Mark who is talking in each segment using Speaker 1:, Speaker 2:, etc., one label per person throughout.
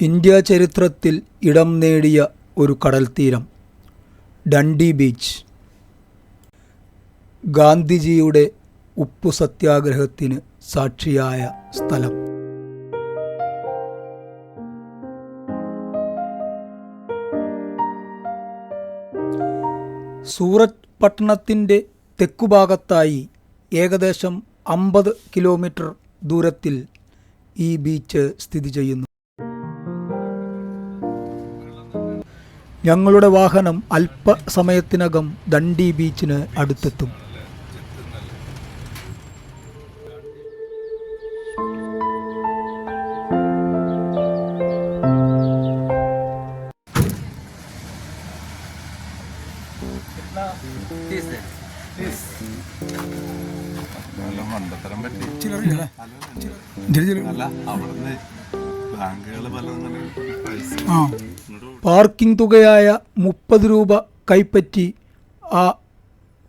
Speaker 1: India ചരിത്രത്തിൽ ഇടം നേടിയ ഒരു കടൽത്തീരം ഡണ്ടി ബീച്ച്. ഗാന്ധിജിയുടെ ഉപ്പു സത്യാഗ്രഹത്തിന് സാക്ഷിയായ സ്ഥലം. സൂററ്റ് പട്ടണത്തിന്റെ തെക്കുഭാഗത്തായി ഏകദേശം അമ്പത് കിലോമീറ്റർ ദൂരത്തിൽ ഈ ബീച്ച് സ്ഥിതി ചെയ്യുന്നു. ഞങ്ങളുടെ വാഹനം അല്പസമയത്തിനകം ദണ്ഡി ബീച്ചിന് അടുത്തെത്തും.
Speaker 2: പറ്റി. അല്ല അവിടുന്ന് ഇങ്ങോട്ട്
Speaker 1: പാർക്കിംഗ് തുകയായ മുപ്പത് രൂപ കൈപ്പറ്റി ആ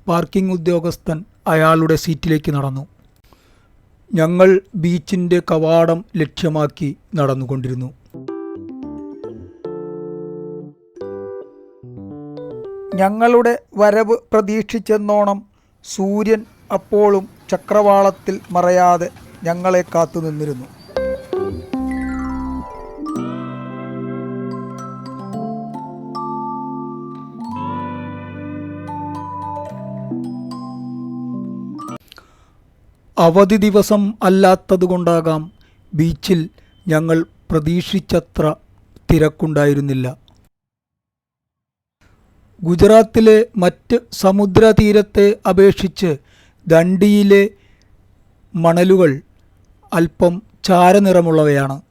Speaker 1: പാർക്കിംഗ് ഉദ്യോഗസ്ഥൻ അയാളുടെ സീറ്റിലേക്ക് നടന്നു. ഞങ്ങൾ ബീച്ചിന്റെ കവാടം ലക്ഷ്യമാക്കി നടന്നുകൊണ്ടിരുന്നു. ഞങ്ങളുടെ വരവ് പ്രതീക്ഷിച്ചെന്നോണം സൂര്യൻ അപ്പോഴും ചക്രവാളത്തിൽ മറയാതെ ഞങ്ങളെ കാത്തു നിന്നിരുന്നു അവധി ദിവസം അല്ലാത്തതുകൊണ്ടാകാം ബീച്ചിൽ ഞങ്ങൾ പ്രതീക്ഷിച്ചത്ര തിരക്കുണ്ടായിരുന്നില്ല. ഗുജറാത്തിലെ മറ്റ് സമുദ്രതീരത്തെ അപേക്ഷിച്ച് ദണ്ഡിയിലെ മണലുകൾ അല്പം ചാരനിറമുള്ളവയാണ്.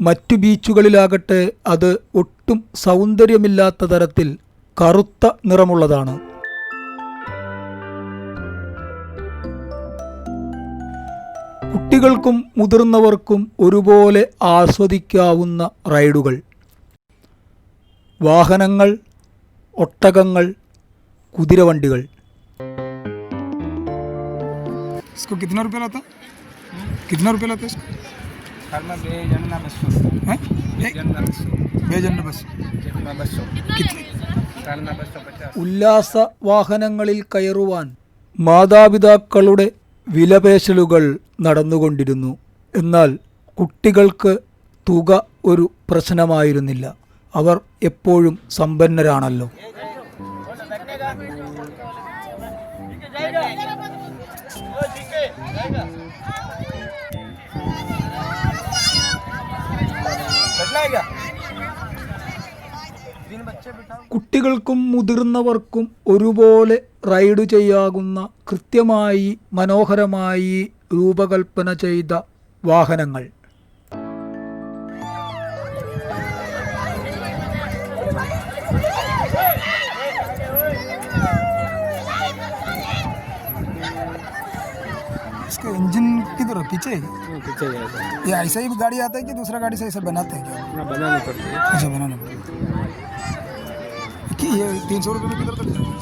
Speaker 1: മറ്റു ബീച്ചുകളിലാകട്ടെ അത് ഒട്ടും സൗന്ദര്യമില്ലാത്ത തരത്തിൽ കറുത്ത നിറമുള്ളതാണ്. കുട്ടികൾക്കും മുതിർന്നവർക്കും ഒരുപോലെ ആസ്വദിക്കാവുന്ന റൈഡുകൾ വാഹനങ്ങൾ ഒട്ടകങ്ങൾ കുതിരവണ്ടികൾ
Speaker 3: इसको कितना रुपया लाता कितना रुपया लाता इसको
Speaker 4: karena biaya jangan besok
Speaker 3: हैं एक
Speaker 4: jangan besok
Speaker 3: बेजन बस
Speaker 4: jangan besok
Speaker 3: कितने
Speaker 4: karena besok pecah
Speaker 1: ഉല്ലാസ വാഹനങ്ങളിൽ കയറുവാൻ മാതാപിതാക്കളുടെ വിലപേശലുകൾ നടന്നുകൊണ്ടിരുന്നു. എന്നാൽ കുട്ടികൾക്ക് തുക ഒരു പ്രശ്നമായിരുന്നില്ല. അവർ എപ്പോഴും സമ്പന്നരാണല്ലോ. കുട്ടികൾക്കും മുതിർന്നവർക്കും ഒരുപോലെ റൈഡ് ചെയ്യാകുന്ന കൃത്യമായി മനോഹരമായി രൂപകൽപ്പന ചെയ്ത വാഹനങ്ങൾ
Speaker 3: इसका इंजन किधर है पीछे है
Speaker 4: pecah ya
Speaker 3: ये ऐसा ही गाड़ी आता है कि दूसरा गाड़ी से ऐसा बनाते हैं क्या
Speaker 4: karena banana seperti itu
Speaker 3: अच्छा बनाना पड़ेगा कि ये तीन सौ रुपये में किधर तक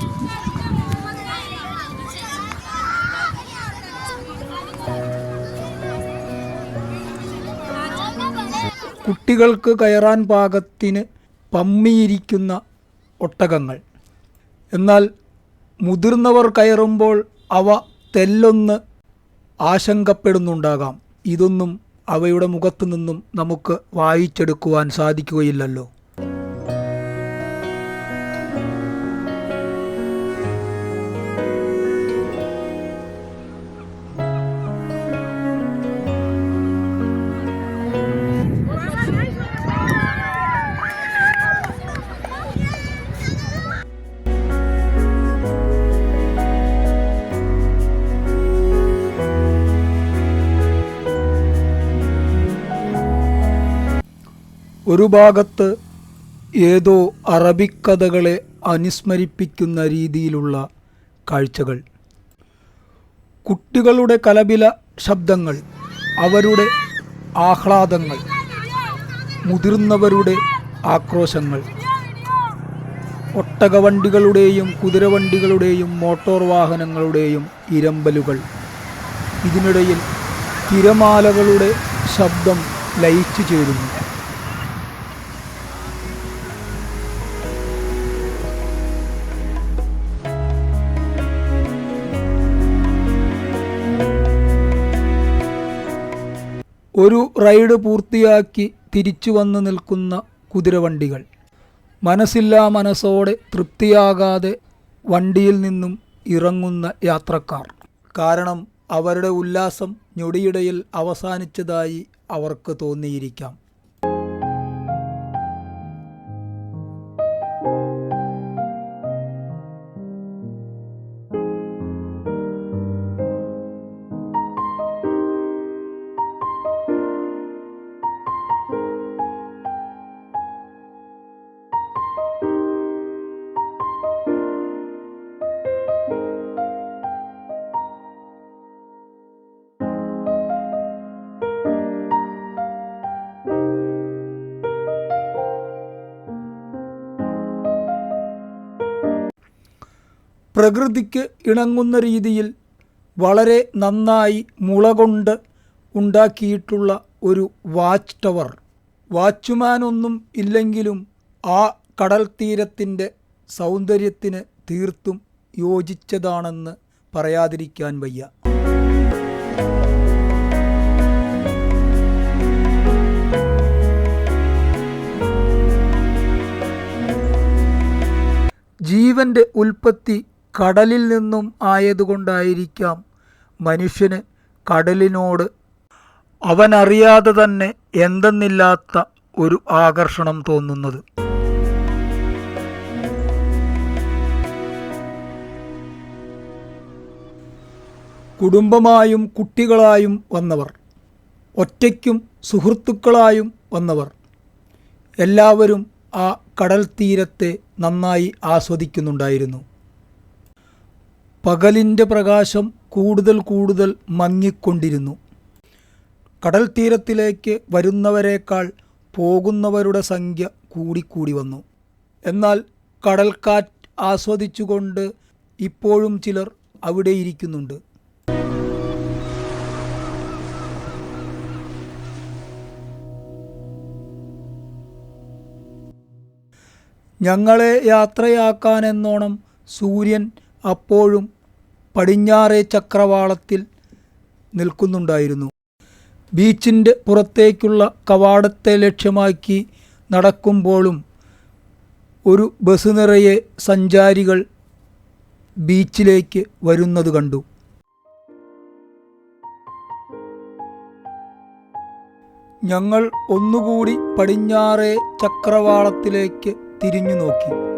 Speaker 1: കുട്ടികൾക്ക് കയറാൻ പാകത്തിന് പമ്മിയിരിക്കുന്ന ഒട്ടകങ്ങൾ. എന്നാൽ മുതിർന്നവർ കയറുമ്പോൾ അവ തെല്ലൊന്ന് ആശങ്കപ്പെടുന്നുണ്ടാകാം. ഇതൊന്നും അവയുടെ മുഖത്തു നിന്നും നമുക്ക് വായിച്ചെടുക്കുവാൻ സാധിക്കുകയില്ലല്ലോ. ഒരു ഭാഗത്ത് ഏതോ അറബിക്കഥകളെ അനുസ്മരിപ്പിക്കുന്ന രീതിയിലുള്ള കാഴ്ചകൾ. കുട്ടികളുടെ കലപില ശബ്ദങ്ങൾ അവരുടെ ആഹ്ലാദങ്ങൾ മുതിർന്നവരുടെ ആക്രോശങ്ങൾ ഒട്ടകവണ്ടികളുടെയും കുതിരവണ്ടികളുടെയും മോട്ടോർ വാഹനങ്ങളുടെയും ഇരമ്പലുകൾ. ഇതിനിടയിൽ തിരമാലകളുടെ ശബ്ദം ലയിച്ചു ചേരുന്നു. ഒരു റൈഡ് പൂർത്തിയാക്കി തിരിച്ചു വന്ന് നിൽക്കുന്ന കുതിരവണ്ടികൾ. മനസ്സില്ലാ മനസ്സോടെ തൃപ്തിയാകാതെ വണ്ടിയിൽ നിന്നും ഇറങ്ങുന്ന യാത്രക്കാർ. കാരണം അവരുടെ ഉല്ലാസം ഞൊടിയിടയിൽ അവസാനിച്ചതായി അവർക്ക് തോന്നിയിരിക്കാം. പ്രകൃതിക്ക് ഇണങ്ങുന്ന രീതിയിൽ വളരെ നന്നായി മുള കൊണ്ട് ഉണ്ടാക്കിയിട്ടുള്ള ഒരു വാച്ച് ടവർ വാച്ച്മാനൊന്നും ഇല്ലെങ്കിലും ആ കടൽ തീരത്തിന്റെ സൗന്ദര്യത്തിന് തീർത്തും യോജിച്ചതാണെന്ന് പറയാതിരിക്കാൻ വയ്യ. ജീവന്റെ ഉൽപ്പത്തി കടലിൽ നിന്നും ആയതുകൊണ്ടായിരിക്കാം മനുഷ്യന് കടലിനോട് അവനറിയാതെ തന്നെ എന്തെന്നില്ലാത്ത ഒരു ആകർഷണം തോന്നുന്നത്. കുടുംബമായും കുട്ടികളായും വന്നവർ ഒറ്റയ്ക്കും സുഹൃത്തുക്കളായും വന്നവർ എല്ലാവരും ആ കടൽ തീരത്തെ നന്നായി ആസ്വദിക്കുന്നുണ്ടായിരുന്നു. പകലിന്റെ പ്രകാശം കൂടുതൽ കൂടുതൽ മങ്ങിക്കൊണ്ടിരുന്നു. കടൽ തീരത്തിലേക്ക് വരുന്നവരേക്കാൾ പോകുന്നവരുടെ സംഖ്യ കൂടിക്കൂടി വന്നു. എന്നാൽ കടൽക്കാറ്റ് ആസ്വദിച്ചുകൊണ്ട് ഇപ്പോഴും ചിലർ അവിടെ ഇരിക്കുന്നുണ്ട്. ഞങ്ങളെ യാത്രയാക്കാനെന്നോണം സൂര്യൻ അപ്പോഴും പടിഞ്ഞാറേ ചക്രവാളത്തിൽ നിൽക്കുന്നുണ്ടായിരുന്നു. ബീച്ചിന്റെ പുറത്തേക്കുള്ള കവാടത്തെ ലക്ഷ്യമാക്കി നടക്കുമ്പോഴും ഒരു ബസ് നിറയെ സഞ്ചാരികൾ ബീച്ചിലേക്ക് വരുന്നത് കണ്ടു. ഞങ്ങൾ ഒന്നുകൂടി പടിഞ്ഞാറേ ചക്രവാളത്തിലേക്ക് തിരിഞ്ഞു നോക്കി.